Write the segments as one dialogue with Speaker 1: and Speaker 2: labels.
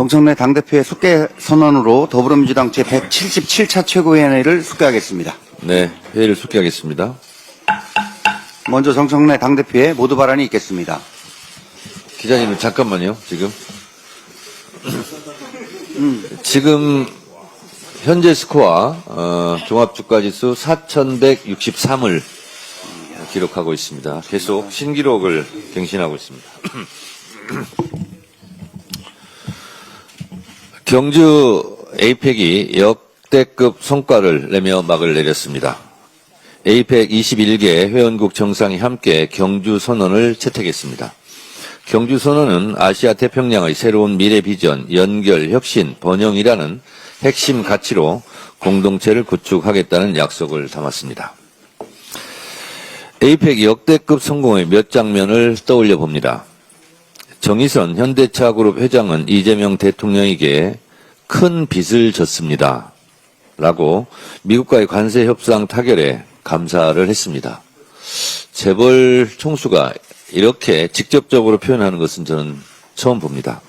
Speaker 1: 정청래 당대표의 숙계 선언으로 더불어민주당 제177차 최고위원회를 숙계하겠습니다.
Speaker 2: 네, 회의를 속기하겠습니다.
Speaker 1: 먼저 정청래 당대표의 모두 발언이 있겠습니다.
Speaker 2: 기자님 잠깐만요. 지금 지금 현재 스코어 어, 종합주가지수 4,163을 기록하고 있습니다. 계속 신기록을 갱신하고 있습니다. 경주 에이펙이 역대급 성과를 내며 막을 내렸습니다. 에이펙 21개 회원국 정상이 함께 경주 선언을 채택했습니다. 경주 선언은 아시아 태평양의 새로운 미래 비전, 연결, 혁신, 번영이라는 핵심 가치로 공동체를 구축하겠다는 약속을 담았습니다. 에이펙 역대급 성공의 몇 장면을 떠올려 봅니다. 정의선 현대차그룹 회장은 이재명 대통령에게 큰 빚을 졌습니다. 라고 미국과의 관세 협상 타결에 감사를 했습니다. 재벌 총수가 이렇게 직접적으로 표현하는 것은 저는 처음 봅니다.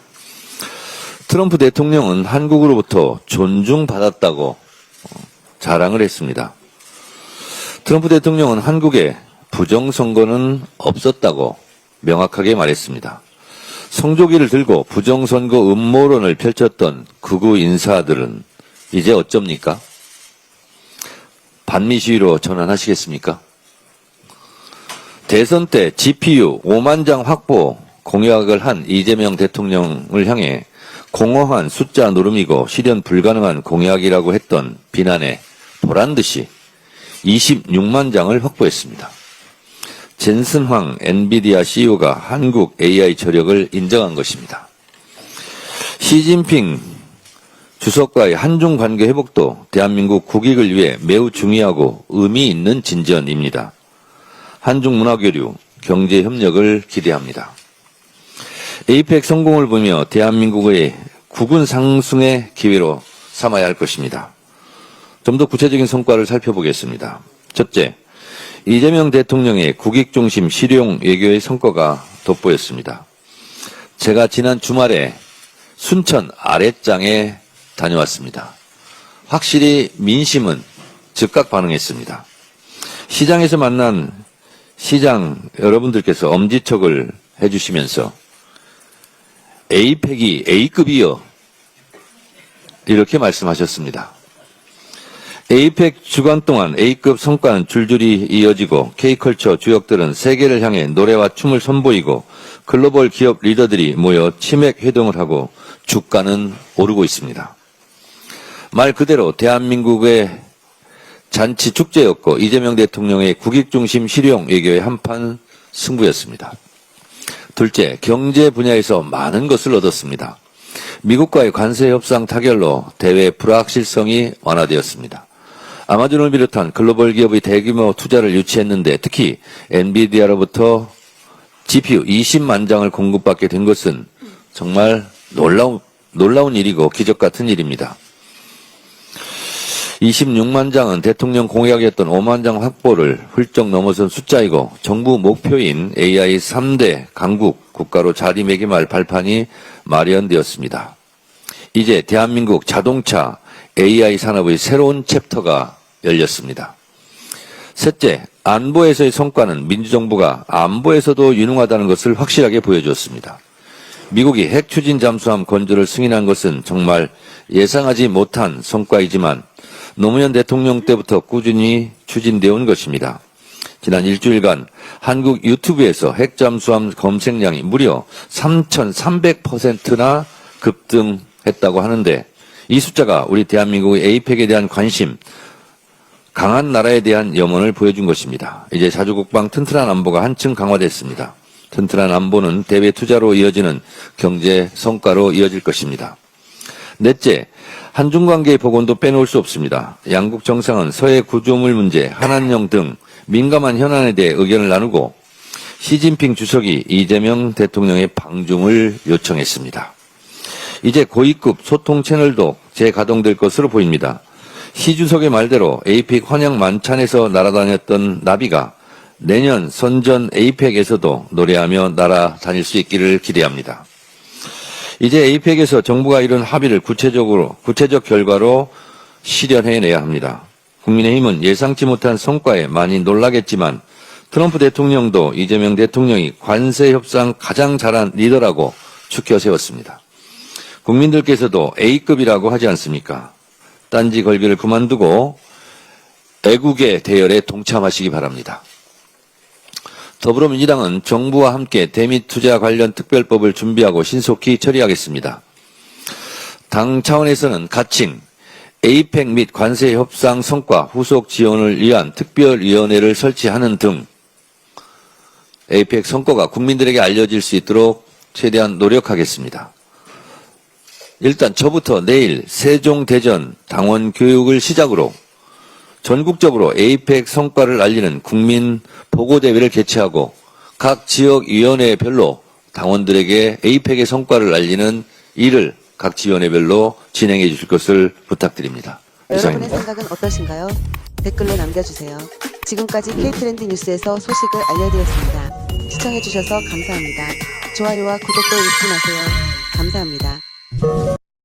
Speaker 2: 트럼프 대통령은 한국으로부터 존중받았다고 어, 자랑을 했습니다. 트럼프 대통령은 한국에 부정선거는 없었다고 명확하게 말했습니다. 성조기를 들고 부정선거 음모론을 펼쳤던 극우 인사들은 이제 어쩝니까? 반미 시위로 전환하시겠습니까? 대선 때 GPU 5만 장 확보 공약을 한 이재명 대통령을 향해 공허한 숫자 노름이고 실현 불가능한 공약이라고 했던 비난에 보란 듯이 26만 장을 확보했습니다. 젠슨황 엔비디아 CEO가 한국 AI 저력을 인정한 것입니다. 시진핑 주석과의 한중 관계 회복도 대한민국 국익을 위해 매우 중요하고 의미 있는 진전입니다. 한중 문화 교류, 경제 협력을 기대합니다. 에이펙 성공을 보며 대한민국의 국운 상승의 기회로 삼아야 할 것입니다. 좀 더 구체적인 성과를 살펴보겠습니다. 첫째, 이재명 대통령의 국익 중심 실용 외교의 성과가 돋보였습니다. 제가 지난 주말에 순천 아랫장에 다녀왔습니다. 확실히 민심은 즉각 반응했습니다. 시장에서 만난 시장 여러분들께서 엄지척을 해주시면서 A팩이 A급이요. 이렇게 말씀하셨습니다. 에이펙 주간 동안 A급 성과는 줄줄이 이어지고 K컬처 주역들은 세계를 향해 노래와 춤을 선보이고 글로벌 기업 리더들이 모여 치맥 회동을 하고 주가는 오르고 있습니다. 말 그대로 대한민국의 잔치 축제였고 이재명 대통령의 국익 중심 실용 외교의 한판 승부였습니다. 둘째, 경제 분야에서 많은 것을 얻었습니다. 미국과의 관세 협상 타결로 대외 불확실성이 완화되었습니다. 아마존을 비롯한 글로벌 기업의 대규모 투자를 유치했는데 특히 엔비디아로부터 GPU 20만 장을 공급받게 된 것은 정말 놀라운, 놀라운 일이고 기적 같은 일입니다. 26만 장은 대통령 공약이었던 5만 장 확보를 훌쩍 넘어선 숫자이고 정부 목표인 AI 3대 강국 국가로 자리매김할 발판이 마련되었습니다. 이제 대한민국 자동차 AI 산업의 새로운 챕터가 열렸습니다. 셋째, 안보에서의 성과는 민주정부가 안보에서도 유능하다는 것을 확실하게 보여주었습니다. 미국이 핵 추진 잠수함 건조를 승인한 것은 정말 예상하지 못한 성과이지만 노무현 대통령 때부터 꾸준히 추진되어 온 것입니다. 지난 일주일간 한국 유튜브에서 핵 잠수함 검색량이 무려 3,300%나 급등했다고 하는데 이 숫자가 우리 대한민국의 에이펙에 대한 관심, 강한 나라에 대한 염원을 보여준 것입니다. 이제 자주국방 튼튼한 안보가 한층 강화됐습니다. 튼튼한 안보는 대외 투자로 이어지는 경제 성과로 이어질 것입니다. 넷째, 한중 관계의 복원도 빼놓을 수 없습니다. 양국 정상은 서해 구조물 문제, 한한령 등 민감한 현안에 대해 의견을 나누고 시진핑 주석이 이재명 대통령의 방중을 요청했습니다. 이제 고위급 소통 채널도 재가동될 것으로 보입니다. 시 주석의 말대로 에이펙 환영 만찬에서 날아다녔던 나비가 내년 선전 에이펙에서도 노래하며 날아다닐 수 있기를 기대합니다. 이제 에이펙에서 정부가 이룬 합의를 구체적으로 구체적 결과로 실현해내야 합니다. 국민의힘은 예상치 못한 성과에 많이 놀라겠지만 트럼프 대통령도 이재명 대통령이 관세 협상 가장 잘한 리더라고 추켜 세웠습니다. 국민들께서도 A급이라고 하지 않습니까? 딴지 걸기를 그만두고 애국의 대열에 동참하시기 바랍니다. 더불어민주당은 정부와 함께 대미 투자 관련 특별법을 준비하고 신속히 처리하겠습니다. 당 차원에서는 가칭, 에이펙 및 관세 협상 성과 후속 지원을 위한 특별위원회를 설치하는 등 에이펙 성과가 국민들에게 알려질 수 있도록 최대한 노력하겠습니다. 일단 저부터 내일 세종대전 당원 교육을 시작으로 전국적으로 에이펙 성과를 알리는 국민 보고대회를 개최하고 각 지역위원회별로 당원들에게 에이펙의 성과를 알리는 일을 각 지원회별로 진행해 주실 것을 부탁드립니다.
Speaker 3: 여러분의
Speaker 2: 이상입니다.
Speaker 3: 생각은 어떠신가요? 댓글로 남겨주세요. 지금까지 K트렌드 뉴스에서 소식을 알려드렸습니다. 시청해주셔서 감사합니다. 좋아요와 구독도 잊지 마세요. 감사합니다.